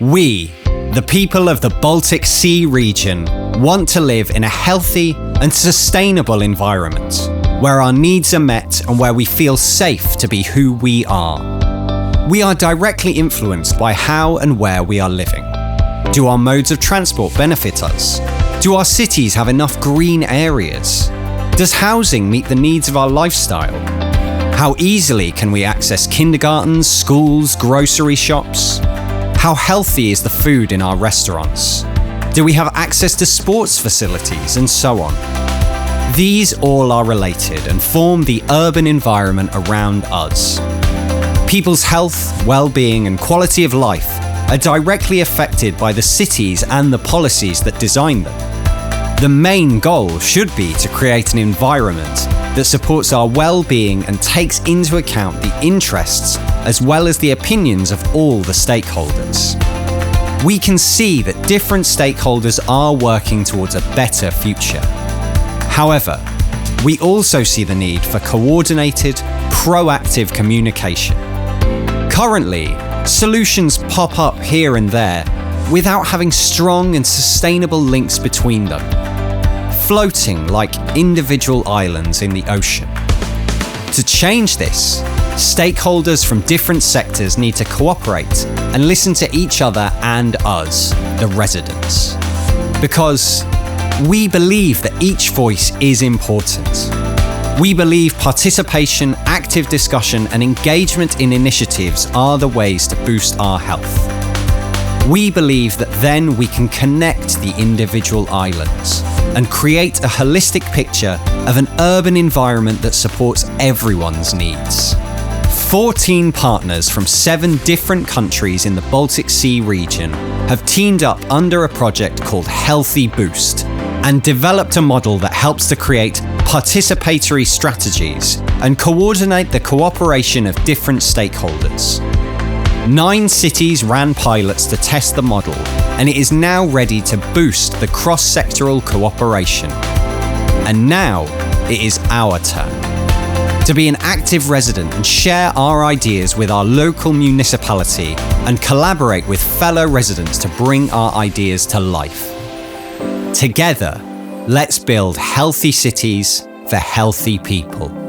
We, the people of the Baltic Sea region, want to live in a healthy and sustainable environment where our needs are met and where we feel safe to be who we are. We are directly influenced by how and where we are living. Do our modes of transport benefit us? Do our cities have enough green areas? Does housing meet the needs of our lifestyle? How easily can we access kindergartens, schools, grocery shops? How healthy is the food in our restaurants? Do we have access to sports facilities and so on? These all are related and form the urban environment around us. People's health, well-being and quality of life are directly affected by the cities and the policies that design them. The main goal should be to create an environment that supports our well-being and takes into account the interests as well as the opinions of all the stakeholders. We can see that different stakeholders are working towards a better future. However, we also see the need for coordinated, proactive communication. Currently, solutions pop up here and there without having strong and sustainable links between them, floating like individual islands in the ocean. To change this, stakeholders from different sectors need to cooperate and listen to each other and us, the residents. Because we believe that each voice is important. We believe participation, active discussion, and engagement in initiatives are the ways to boost our health. We believe that then we can connect the individual islands and create a holistic picture of an urban environment that supports everyone's needs. 14 partners from seven different countries in the Baltic Sea region have teamed up under a project called Healthy Boost and developed a model that helps to create participatory strategies and coordinate the cooperation of different stakeholders. Nine cities ran pilots to test the model, and it is now ready to boost the cross sectoral cooperation. And now it is our turn to be an active resident and share our ideas with our local municipality and collaborate with fellow residents to bring our ideas to life. Together, let's build healthy cities for healthy people.